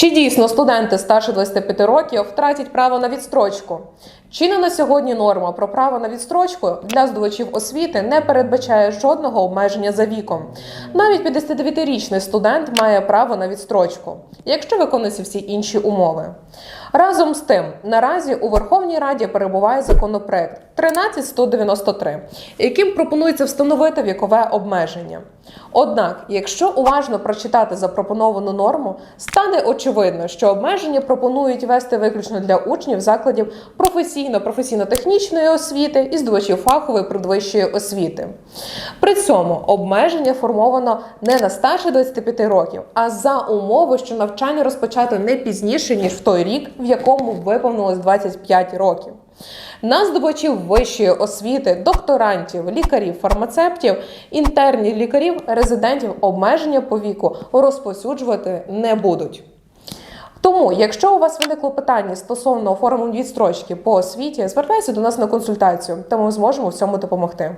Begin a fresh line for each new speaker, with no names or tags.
Чи дійсно студенти старше 25 років втратять право на відстрочку? Чинна на сьогодні норма про право на відстрочку для здобувачів освіти не передбачає жодного обмеження за віком. Навіть 59-річний студент має право на відстрочку, якщо виконуються всі інші умови. Разом з тим, наразі у Верховній Раді перебуває законопроект 13193, яким пропонується встановити вікове обмеження. Однак, якщо уважно прочитати запропоновану норму, стане очевидно, що обмеження пропонують вести виключно для учнів закладів професійно-професійно-технічної освіти і здобувачів фахової передвищої освіти. При цьому обмеження формовано не на старше 25 років, а за умови, що навчання розпочато не пізніше ніж в той рік, в якому виповнилось 25 років. На здобувачів вищої освіти, докторантів, лікарів, фармацевтів, інтернів лікарів, резидентів обмеження по віку розповсюджувати не будуть. Тому, якщо у вас виникло питання стосовно оформлення відстрочки по освіті, звертайтеся до нас на консультацію, та ми зможемо в цьому допомогти.